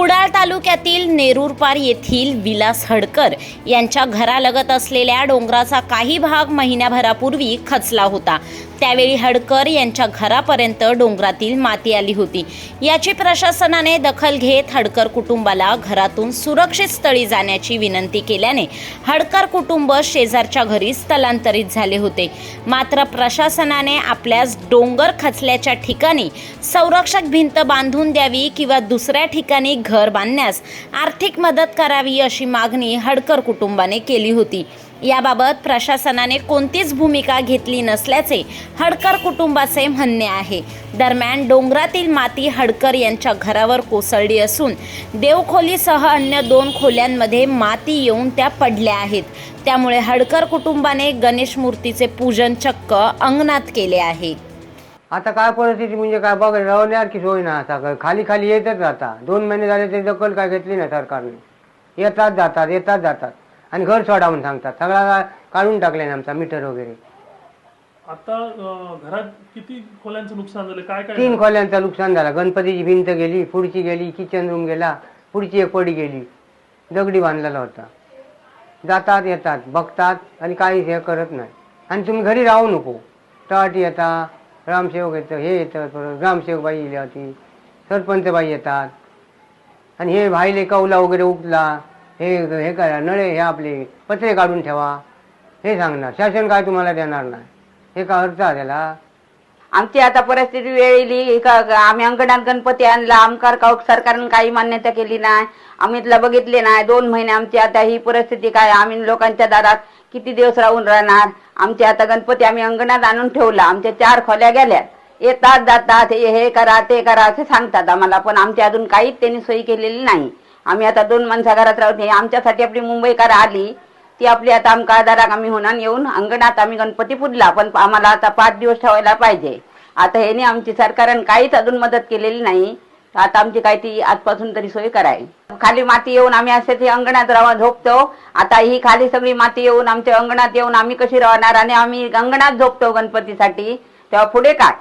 कुडाळ तालुक्यातील नेरूरपार येथील विलास हडकर यांच्या घरालगत असलेल्या डोंगराचा काही भाग महिन्याभरापूर्वी खचला होता. त्यावेळी हडकर यांच्या घरापर्यंत डोंगरातील माती आली होती. याची प्रशासनाने दखल घेत हडकर कुटुंबाला घरातून सुरक्षित स्थळी जाण्याची विनंती केल्याने हडकर कुटुंब शेजारच्या घरी स्थलांतरित झाले होते. मात्र प्रशासनाने आपल्यास डोंगर खचल्याच्या ठिकाणी संरक्षक भिंत बांधून द्यावी किंवा दुसऱ्या ठिकाणी घर बांधण्यास आर्थिक मदत करावी अशी मागणी हडकर कुटुंबाने केली होती. याबाबत प्रशासनाने कोणतीच भूमिका घेतली नसल्याचे हडकर कुटुंबाचे म्हणणे आहे. दरम्यान डोंगरातील माती हडकर यांच्या घरावर कोसळली असून देवखोलीसह अन्य दोन खोल्यांमध्ये माती येऊन त्या पडल्या आहेत. त्यामुळे हडकर कुटुंबाने गणेश मूर्तीचे पूजन चक्क अंगणात केले आहे. आता काय परिस्थिती म्हणजे काय बघ राहण्यासारखी सोय ना आता. खाली खाली येतच जाता दोन महिने झाले ते दखल काय घेतली ना सरकारने. येतात जातात येतात जातात. आणि घर सोडा म्हणून सांगतात. सगळा काढून टाकले आमचा मीटर वगैरे. आता अं, घरात किती खोल्यांचं नुकसान झालं? काय काय तीन खोल्यांचं नुकसान झालं. गणपतीची भिंत गेली पुढची गेली किचन रूम गेला पुढची एक पडी गेली. दगडी बांधलेला होता. जातात येतात बघतात आणि काहीच हे करत नाही. आणि तुम्ही घरी राहू नको. तट येता ग्रामसेवक येतं हे येतं परत ग्रामसेवक बाई येली होती सरपंच बाई येतात. आणि हे भाईले कौला वगैरे उपला हे हे करा नळे हे आपले पत्रे काढून ठेवा. हे सांगणार शासन काय तुम्हाला देणार नाही? हे का अर्थ आहे त्याला? आमची आता परिस्थिती वेळ येली का आम्ही अंगणात गणपती आणला आमकार का सरकारनं काही मान्यता केली नाही. आम्ही तिला बघितले नाही दोन महिने आमची आता ही परिस्थिती काय आम्ही लोकांच्या दारात किती दिवस राहून राहणार? आमचे आता गणपती आम्ही अंगणात आणून ठेवला आमच्या चार खोल्या गेल्या. येतात जातात हे हे करा ते करा असे सांगतात आम्हाला पण आमची अजून काहीच त्यांनी सोयी केलेली नाही. आम्ही आता दोन माणसा घरात राहून आमच्यासाठी आपली मुंबईकार आली ती आपली आता आमका दाराक आम्ही होणार. येऊन अंगणात आम्ही गणपती पुजला पण आम्हाला आता पाच दिवस ठेवायला पाहिजे. आता ह्याने आमची सरकारने काहीच अजून मदत केलेली नाही. आता आमची काय ती आजपासून तरी सोय कराय खाली माती येऊन आम्ही असे ते अंगणात राहा झोपतो. आता ही खाली सगळी माती येऊन आमच्या अंगणात येऊन आम्ही कशी राहणार? आणि आम्ही अंगणात झोपतो गणपतीसाठी. तेव्हा पुढे काय?